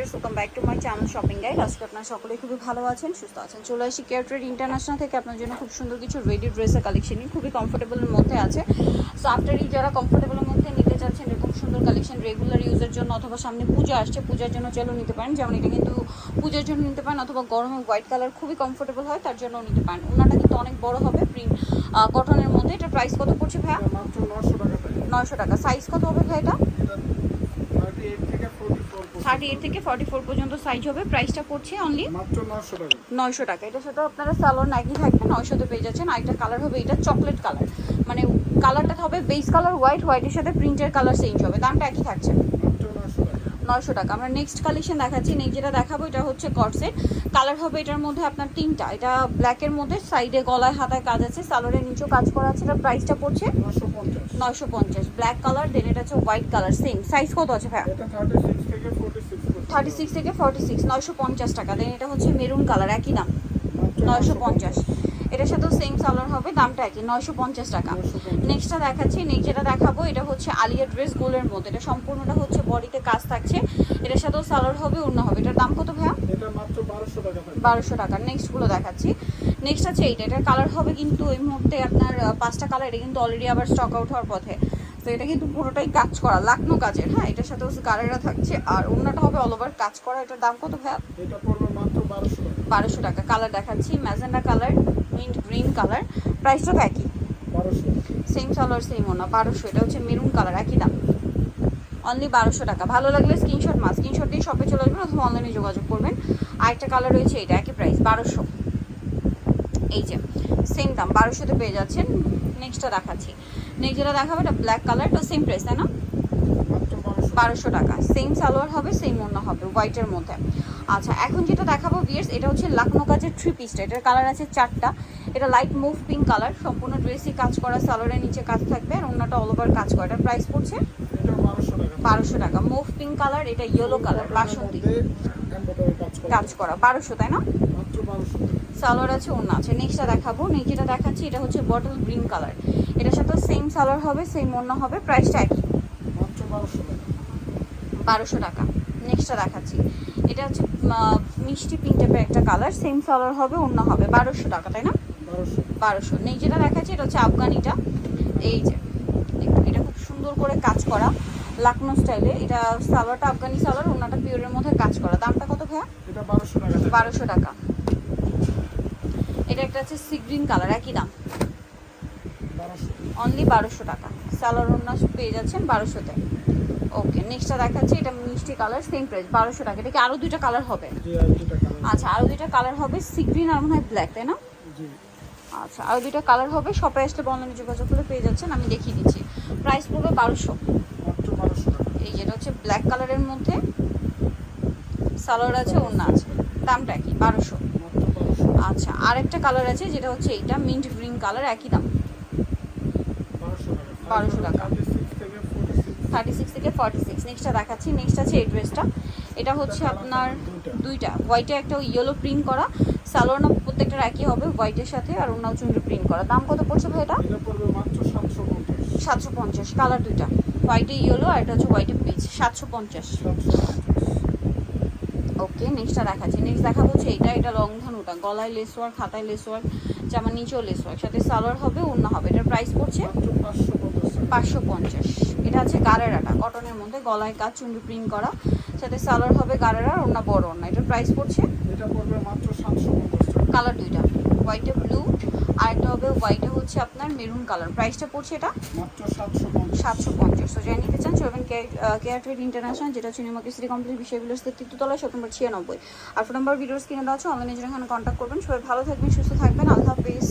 Viewers welcome back to my channel shopping guide আজকে আপনারা সকলে খুবই ভালো আছেন সুস্থ আছেন। চলে আসি কেয়ার ট্রেড ইন্টারন্যাশনাল থেকে। আপনার জন্য খুব সুন্দর কিছু রেডি ড্রেসের কালেকশন খুবই কমফোর্টেবলের মধ্যে আছে। সো আফটার এই যারা কমফোর্টেবলের মধ্যে নিতে চাচ্ছেন এরকম সুন্দর কালেকশন রেগুলার ইউজের জন্য অথবা সামনে পূজা আসছে পূজার জন্য চাইলেও নিতে পারেন। যেমন এটা কিন্তু পূজার জন্য নিতে পারেন অথবা গরমে হোয়াইট কালার খুবই কমফোর্টেবল হয় তার জন্য নিতে পারেন। ওনাটা কিন্তু অনেক বড় হবে প্রিন্ট কটনের মধ্যে। এটা প্রাইস কত পড়ছে ভাইয়া? নশো টাকা। নয়শো টাকা। সাইজ কত হবে ভাই এটা? থেকে থার্টি এইট থেকে ফর্টি ফোর পর্যন্ত সাইজ হবে। প্রাইসটা পড়ছে অনলি নয়শো টাকা। এটার সাথে আপনারা সালোয়ার নাকি থাকবে নয়শোতে পেয়ে যাচ্ছেন। আরেকটা কালার হবে এটা চকলেট কালার মানে কালারটা হবে বেস কালার হোয়াইট হোয়াইটের সাথে প্রিন্টের কালার চেঞ্জ হবে। দামটা একই থাকছে। নয়শো টাকা। আমরা নেক্সট কালেকশন দেখাচ্ছি। নেক্সট যেটা দেখাবো এটা হচ্ছে কটসেট কালার হবে এটার মধ্যে আপনার তিনটা। এটা ব্ল্যাকের মধ্যে সাইডে গলায় হাতায় কাজ আছে সালোয়ারের নিচেও কাজ করা আছে। এটা প্রাইসটা পড়ছে নয়শো পঞ্চাশ। ব্ল্যাক কালার দেন এটা হচ্ছে হোয়াইট কালার সেম সাইজ কত আছে ভাইয়া? এটা থার্টি সিক্স থেকে ফোর্টি সিক্স নয়শো পঞ্চাশ টাকা। দেন এটা হচ্ছে মেরুন কালার একই দাম। নয়শো পঞ্চাশ। এটার সাথেও সেম সালোয়ার হবে দামটা একই নয়শো পঞ্চাশ টাকা। নেক্সটটা দেখাচ্ছি নেক্সট যেটা দেখাবো এটা হচ্ছে আলিয়া ড্রেস গোলের মধ্যে। এটা সম্পূর্ণটা হচ্ছে বডিতে কাজ থাকছে। এটার সাথেও সালোয়ার হবে অন্য হবে। এটার দাম কত ভাইয়া? এটা মাত্র বারোশো টাকা বারোশো টাকা। নেক্সটগুলো দেখাচ্ছি। নেক্সট আছে এইটা। এটার কালার হবে কিন্তু এই মুহূর্তে আপনার পাঁচটা কালার এটা কিন্তু অলরেডি আবার স্টক আউট হওয়ার পথে। তো এটা কিন্তু পুরোটাই কাজ করা লাকনো কাজের হ্যাঁ? এটার সাথে হচ্ছে কালাররা থাকছে আর অন্যটা হবে অল ওভার কাজ করা এটার দাম কত ভাইয়া? এটা পড়বে মাত্র বারোশো টাকা। বারোশো টাকা কালার দেখাচ্ছি magenta colour mint green colour প্রাইসটা একই। বারোশো সেম সালোয়ার সেম ওনা বারোশো এটা হচ্ছে মেরুন কালার একই দাম। অনলি বারোশো টাকা ভালো লাগলে স্ক্রিনশট মাস স্ক্রিনশট দিয়ে শপে চলে আসবেন অথবা অনলাইনে যোগাযোগ করবেন। আরেকটা কালার রয়েছে এটা একই প্রাইস বারোশো। এই যে সেম দাম বারোশোতে পেয়ে যাচ্ছেন। নেক্সটটা দেখাচ্ছি। নেক্সট যেটা দেখাবো এটা ব্ল্যাক কালার তো সেম প্রাইস তাই না? বারোশো। টাকা। সেম সালোয়ার হবে সেম অন্য হবে হোয়াইটের মধ্যে। আচ্ছা এখন যেটা দেখাবো বিয়ার্স এটা হচ্ছে লাকনো কাজের থ্রি পিসটা এটার কালার আছে চারটা। এটা লাইট মুভ পিঙ্ক কালার সম্পূর্ণ ড্রেসই কাজ করা সালোয়ারের নিচে কাজ থাকবে আর অন্যটা অল ওভার কাজ করা। এটার প্রাইস পড়ছে বারোশো টাকা। মুভ পিঙ্ক কালার এটা ইয়েলো কালার বাসন্তী কাজ করা। বারোশো তাই না? সালোয়ার আছে অন্য আছে। নেক্সটটা দেখাবো। নেক্সট যেটা দেখাচ্ছি এটা হচ্ছে বটল গ্রিন কালার এটার সাথে সেম সালোয়ার হবে সেম অন্য হবে প্রাইসটা একই। বারোশো টাকা। নেক্সটটা দেখাচ্ছি। এটা হচ্ছে মিষ্টি পিঙ্ক টাইপের একটা কালার সেম কালার হবে অন্য হবে। বারোশো টাকা তাই না? বারোশো। নেই যেটা দেখাচ্ছি এটা হচ্ছে আফগানিটা। এই যে এটা খুব সুন্দর করে কাজ করা। লাকনো স্টাইলে এটা সালোয়ারটা আফগানি সালোয়ার ওনাটা পিওরের মধ্যে কাজ করা। দামটা কত ভাইয়া? এটা বারোশো টাকা। বারোশো টাকা। এটা একটা হচ্ছে সি গ্রিন কালার একই দাম। অনলি বারোশো টাকা। সালোয়ার ওনার পেয়ে যাচ্ছেন বারোশোতে। ওকে নেক্সটটা দেখাচ্ছি এটা মিষ্টি কালার সেম প্রাইস বারোশো টাকা। এটা কি আরও দুইটা কালার হবে? আচ্ছা আরও দুইটা কালার হবে সি গ্রিন আর মনে হয় ব্ল্যাক তাই না? আচ্ছা আরও দুইটা কালার হবে শপে আসলে অনলাইনে যোগাযোগ করে পেয়ে যাচ্ছেন আমি দেখিয়ে দিচ্ছি। প্রাইস পড়বে বারোশো। এই যেটা হচ্ছে ব্ল্যাক কালারের মধ্যে সালোয়ার আছে অন্য আছে। দামটা কি? বারোশো। আচ্ছা আরেকটা কালার আছে যেটা হচ্ছে এইটা মিন্ট গ্রিন কালার একই দাম। বারোশো টাকা। থার্টি সিক্স থেকে ফোর্টি সিক্স নেক্সটটা দেখাচ্ছি। নেক্সট আছে এই ড্রেসটা এটা হচ্ছে আপনার দুইটা। হোয়াইটে একটা ইয়েলো প্রিন্ট করা। সালোয়ার না প্রত্যেকটার একই হবে হোয়াইটের সাথে আর অন্য চুনরি প্রিন্ট করা। দাম কত পড়ছে ভাই এটা? সাতশো পঞ্চাশ। কালার দুইটা। হোয়াইটে ইয়েলো আর এটা হচ্ছে হোয়াইটে পিচ সাতশো পঞ্চাশ। ওকে নেক্সটটা দেখাচ্ছি। নেক্সট দেখাবো হচ্ছে এটা। এটা লং ধানুটা গলায় লেস ওয়ার্ক হাতায় লেস ওয়ার্ক জামা নিচেও লেস ওয়ার্ক সাথে সালোয়ার হবে অন্য হবে। এটার প্রাইস পড়ছে? পাঁচশো পঞ্চাশ। পাঁচশো পঞ্চাশ। এটা হচ্ছে গারেরাটা। কটনের মধ্যে গলায় কাজ চুন্ডি প্রিন্ট করা। সাথে সালোয়ার হবে গারেরা আর অন্য বড় অন্য এটার প্রাইস পড়ছে? এটা পড়বে মাত্র সাতশো কালার দুইটা। হোয়াইটে ব্লু আর একটা হবে হোয়াইটে হচ্ছে আপনার মেরুন কালার প্রাইসটা পড়ছে এটা? মাত্র সাতশো পঞ্চাশ। সাতশো পঞ্চাশ। তো যাই নিতে চান চলবেন কেয়ার ট্রেড ইন্টারন্যাশনাল যেটা হচ্ছে সিটি কমপ্লিট বিষয়গুলো তৃতীয়তলা শপ নম্বর ছিয়ানব্বই। আর ফোন নম্বর ভিডিওস কিনে দেওয়া আছে অনলাইনে যেখানে কন্ট্যাক্ট করবেন। সবাই ভালো থাকবেন সুস্থ থাকবেন। আল্লাহ হাফিজ।